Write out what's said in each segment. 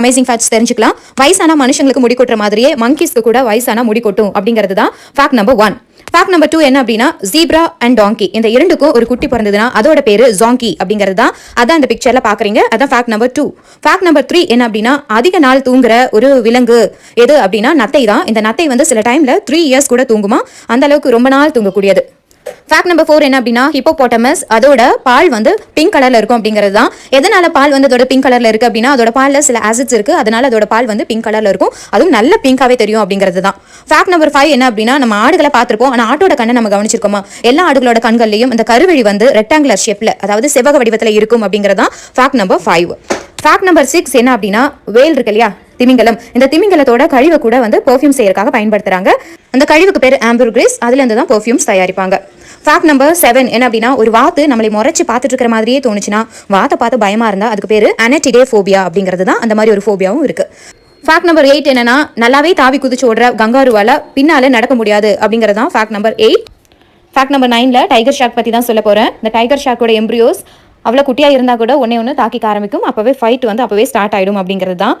Amazing facts தெரிஞ்சுக்கலாம். வயசான மனுஷங்களுக்கு முடி கொட்டுற மாதிரியே மங்கிஸ்க்கு கூட வயசான முடி கொட்டும் அப்படிங்கிறது தான் fact number one fact number two என்ன அப்படின்னா ஜீப்ரா அண்ட் டாங்கி இந்த இரண்டுக்கும் ஒரு குட்டி பிறந்ததுன்னா அதோட பேர் ஜாங்கி அப்படிங்கிறது தான் அதான் இந்த பிக்சர்ல பாக்குறீங்க அதான் fact number two fact number three என்ன அப்படின்னா அதிக நாள் தூங்குற ஒரு விலங்கு எது அப்படின்னா நத்தை தான் இந்த நத்தை வந்து சில டைம்ல த்ரீ இயர்ஸ் கூட தூங்குமா. அந்த அளவுக்கு ரொம்ப நாள் தூங்கக்கூடியது. ஃபேக்ட் நம்பர் ஃபோர் என்ன அப்படின்னா ஹிப்போபோட்டமஸ் அதோட பால் வந்து பிங்க் கலர்ல இருக்கும் அப்படிங்கிறது தான் எதனால பால் வந்து அதோட பிங்க் கலர்ல இருக்கு அப்படின்னா அதோட பால்ல சில ஆசிட்ஸ் இருக்கு. அதனால அதோட பால் வந்து பிங்க் கலர்ல இருக்கும். அதுவும் நல்ல பிங்காகவே தெரியும் அப்படிங்கிறது தான் ஃபேக்ட் நம்பர் ஃபைவ் என்ன அப்படின்னா நம்ம ஆடுகளை பார்த்துருப்போம். ஆனா ஆட்டோட கண்ணை நம்ம கவனிச்சிருக்கோமா? எல்லா ஆடுகளோட கண்கள்லையும் இந்த கருவழி வந்து ரெக்டாங்குலர் ஷேப்ல அதாவது செவ்வக வடிவத்துல இருக்கும் அப்படிங்கிறது தான் fact number five fact number six என்ன அப்படின்னா வேல் இருக்கு இல்லையா? திமிங்கலம். இந்த திமிங்கலத்தோட கழிவை கூட வந்து பெர்ஃப்யூம் செய்யறதுக்காக பயன்படுத்துறாங்க. அந்த கழிவுக்கு பேர் ஆம்பர்கிரிஸ் அதுல இருந்து தான் பெர்ஃப்யூம்ஸ் தயாரிப்பாங்க. ஃபேக்ட் நம்பர் செவன் என்ன அப்படின்னா ஒரு வாத்து நம்மளை முறைச்சு பார்த்துட்டு இருக்கிற மாதிரியே தோணுச்சுன்னா வாத்தை பார்த்து பயமா இருந்தா அதுக்கு பேர் அனட்டிடே ஃபோபியா அப்படிங்கிறது தான் அந்த மாதிரி ஒரு ஃபோபியாவும் இருக்கு. ஃபேக்ட் நம்பர் எயிட் என்னன்னா நல்லாவே தாவி குதிச்சு ஓடுற கங்காருவால பின்னால நடக்க முடியாது அப்படிங்கிறது தான் fact number eight fact number நைனில் டைகர் ஷாக் பற்றி தான் சொல்ல போகிறேன் இந்த டைகர் ஷாக்கோட எம்ப்ரியோஸ் அவ்வளோ குட்டியாக இருந்தால் கூட ஒன்றே ஒன்று தாக்கிக்க ஆரம்பிக்கும். அப்போவே ஃபைட் வந்து அப்போவே ஸ்டார்ட் ஆகிடும் அப்படிங்கிறது தான்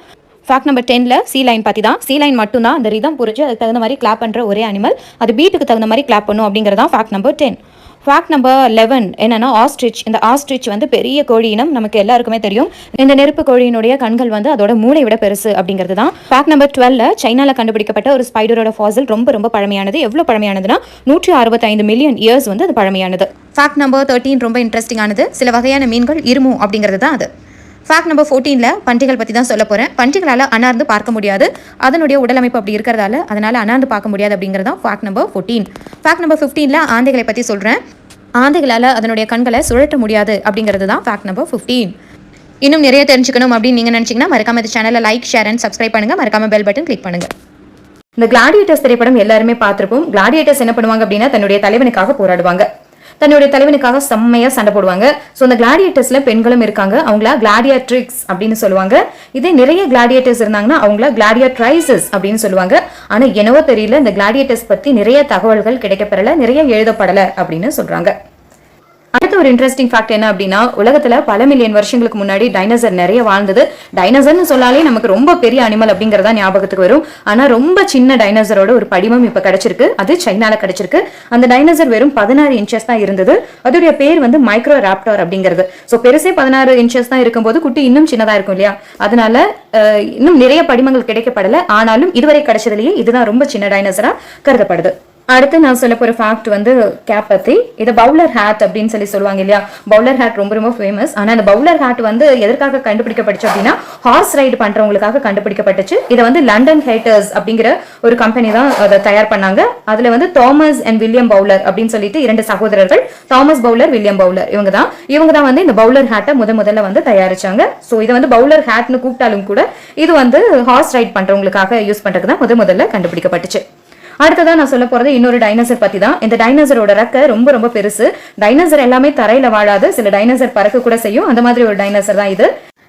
ஃபேக்ட் நம்பர் டெனில் சி லைன் பற்றி தான் சி லைன் மட்டும் தான் அந்த ரிதம் புரிஞ்சு அதுக்கு தகுந்த மாதிரி கிளாப் பண்ணுற ஒரே அனிமல் அது பீட்டுக்கு தகுந்த மாதிரி கிளாப் பண்ணும் அப்படிங்கிறது தான் fact number ten fact number eleven என்னன்னா ஆஸ்ட்ரிச் இந்த ஆஸ்ட்ரிச் வந்து பெரிய கோழி நமக்கு எல்லாருக்குமே தெரியும். இந்த நெருப்பு கோழியினுடைய கண்கள் வந்து அதோட மூளை விட பெருசு அப்படிங்கிறது தான் ஃபேக்ட் நம்பர் டுவெல்ல சைனால கண்டுபிடிக்கப்பட்ட ஒரு ஸ்பைடரோட ஃபாசில் ரொம்ப ரொம்ப பழமையானது. எவ்வளோ பழமையானதுன்னா நூற்றி அறுபத்தைந்து மில்லியன் இயர்ஸ் வந்து அது பழமையானது. ஃபேக்ட் நம்பர் தேர்ட்டீன் ரொம்ப இன்ட்ரெஸ்டிங்கானது சில வகையான மீன்கள் இருமு அப்படிங்கிறது தான் அது. ஃபேக்ட் நம்பர் ஃபோர்டீனில் பன்றிகள் பற்றி தான் சொல்ல போகிறேன் பன்றிகளால் அனார்ந்து பார்க்க முடியாது. அதனுடைய உடலமைப்பு அப்படி இருக்கிறதால அதனால் அனார்ந்து பார்க்க முடியாது அப்படிங்கிறது தான் fact number fourteen fact number ஃபிஃப்டீனில் ஆந்தைகளை பற்றி சொல்கிறேன் ஆந்தைகளால் அதனுடைய கண்களை சுழற்ற முடியாது அப்படிங்கிறது தான் ஃபேக்ட் நம்பர் ஃபிஃப்டீன் இன்னும் நிறைய தெரிஞ்சுக்கணும் அப்படின்னு நீங்கள் நினச்சிங்கன்னா மறக்காம இந்த சேனலை லைக் ஷேர் அண்ட் சப்ஸ்கிரைப் பண்ணுங்கள் மறக்காம பெல் பட்டன் கிளிக் பண்ணுங்கள் இந்த கிளாடியேட்டர்ஸ் திரைப்படம் எல்லாருமே பார்த்துருப்போம். கிளாடியேட்டர்ஸ் என்ன பண்ணுவாங்க அப்படின்னா தன்னுடைய தலைவனுக்காக போராடுவாங்க. தன்னுடைய தலைவனுக்காக செம்மையா சண்டை போடுவாங்க. ஸோ அந்த கிளாடியேட்டர்ஸ்ல பெண்களும் இருக்காங்க. அவங்கள கிளாடியாட்ரிக்ஸ் அப்படின்னு சொல்லுவாங்க. இதே நிறைய கிளாடியேட்டர்ஸ் இருந்தாங்கன்னா அவங்கள கிளாடியாட்ரைசஸ் அப்படின்னு சொல்லுவாங்க. ஆனா என்னவோ தெரியல இந்த கிளாடியேட்டர்ஸ் பத்தி நிறைய தகவல்கள் கிடைக்கப்பெறல நிறைய எழுதப்படல அப்படின்னு சொல்றாங்க. அடுத்த ஒரு இன்ட்ரெஸ்டிங் ஃபேக்ட் என்ன அப்படின்னா உலகத்துல பல மில்லியன் வருஷங்களுக்கு முன்னாடி டைனோசர் நிறைய வாழ்ந்தது. டைனோசர்னு சொன்னாலே நமக்கு ரொம்ப பெரிய அனிமல் அப்படிங்கறதா ஞாபகத்துக்கு வரும். ஆனா ரொம்ப சின்ன டைனோசரோட ஒரு படிமம் இப்ப கிடைச்சிருக்கு. அது சைனால கிடைச்சிருக்கு. அந்த டைனோசர் வெறும் பதினாறு இன்ச்சஸ் தான் இருந்தது. அதோடைய பேர் வந்து மைக்ரோ ராப்டார் அப்படிங்கிறது. ஸோ பெருசே பதினாறு இன்ச்சஸ் தான் இருக்கும்போது குட்டி இன்னும் சின்னதா இருக்கும் இல்லையா? அதனால அஹ், இன்னும் நிறைய படிமங்கள் கிடைக்கப்படல. ஆனாலும் இதுவரை கிடைச்சதுலயே இதுதான் ரொம்ப சின்ன டைனோசரா கருதப்படுது. அடுத்து நான் சொல்ல போகிற ஃபேக்ட் வந்து கேப் பற்றி இது பவுலர் ஹேட் அப்படின்னு சொல்லி சொல்லுவாங்க இல்லையா? பவுலர் ஹேட் ரொம்ப ரொம்ப ஃபேமஸ் ஆனால் இந்த பவுலர் ஹேட் வந்து எதற்காக கண்டுபிடிக்கப்பட்டுச்சு அப்படின்னா ஹார்ஸ் ரைடு பண்ணுறவங்களுக்காக கண்டுபிடிக்கப்பட்டுச்சு. இதை வந்து லண்டன் ஹேட்டர்ஸ் அப்படிங்கிற ஒரு கம்பெனி தான் அதை தயார் பண்ணாங்க. அதில் வந்து தாமஸ் அண்ட் வில்லியம் பவுலர் அப்படின்னு சொல்லிட்டு இரண்டு சகோதரர்கள் தாமஸ் பவுலர் வில்லியம் பவுலர் இவங்க தான். இவங்க தான் வந்து இந்த பவுலர் ஹேட்டை முத முதல்ல வந்து தயாரிச்சாங்க. ஸோ இதை வந்து பவுலர் ஹேட்னு கூப்பிட்டாலும் கூட இது வந்து ஹார்ஸ் ரைட் பண்ணுறவங்களுக்காக யூஸ் பண்ணுறதுக்கு தான் முத முதல்ல கண்டுபிடிக்கப்பட்டுச்சு. அடுத்ததா நான் சொல்ல போறது இன்னொரு டைனோசர் பத்தி தான் இந்த டைனோசரோட ரெக்க ரொம்ப ரொம்ப பெருசு. டைனோசர் எல்லாமே தரையில வாழாது. சில டைனோசர் பறக்க கூட செய்யும். அந்த மாதிரி ஒரு டைனோசர் தான் இது.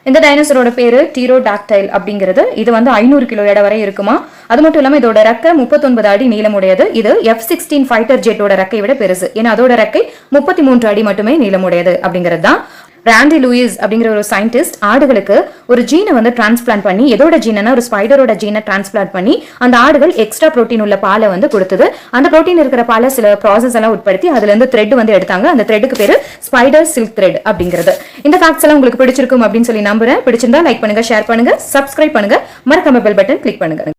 இந்த டைனோசரோட பேரு டீரோடாக்டைல் அப்படிங்கிறது. இது வந்து ஐநூறு கிலோ எடை வரை இருக்குமா? அது மட்டும் இல்லாம இதோட ரெக்கை முப்பத்தொன்பது அடி நீளமுடையது. இது எஃப் சிக்ஸ்டீன் ஃபைட்டர் ஜெட்டோட ரெக்கை விட பெருசு. ஏன்னா அதோட ரெக்கை முப்பத்தி மூன்று அடி மட்டுமே நீளமுடையது அப்படிங்கிறது தான். ராண்டி லூயிஸ் அப்படிங்கிற ஒரு சயின்டிஸ்ட் ஆடுகளுக்கு ஒரு ஜீனை வந்து டிரான்ஸ்பிளான்ட் பண்ணி எதோட ஜீனா ஒரு ஸ்பைடரோட ஜீனை டிரான்ஸ்பிளான்ட் பண்ணி அந்த ஆடுகள் எக்ஸ்ட்ரா புரோட்டீன் உள்ள பாலை வந்து கொடுத்தது. அந்த புரோட்டீன் இருக்கிற பாலை சில ப்ராசஸ் எல்லாம் உட்படுத்தி அதுல இருந்து த்ரெட் வந்து எடுத்தாங்க. அந்த த்ரெட்டுக்கு பேரு ஸ்பைடர் சில்க் த்ரெட் அப்படிங்கிறது. இந்த ஃபேக்ட்ஸ் எல்லாம் உங்களுக்கு பிடிச்சிருக்கும் அப்படின்னு சொல்லி நம்புறேன். பிடிச்சிருந்தா லைக் பண்ணுங்க ஷேர் பண்ணுங்க சப்ஸ்கிரைப் பண்ணுங்க. மறக்காம பெல் பட்டன் கிளிக் பண்ணுங்க.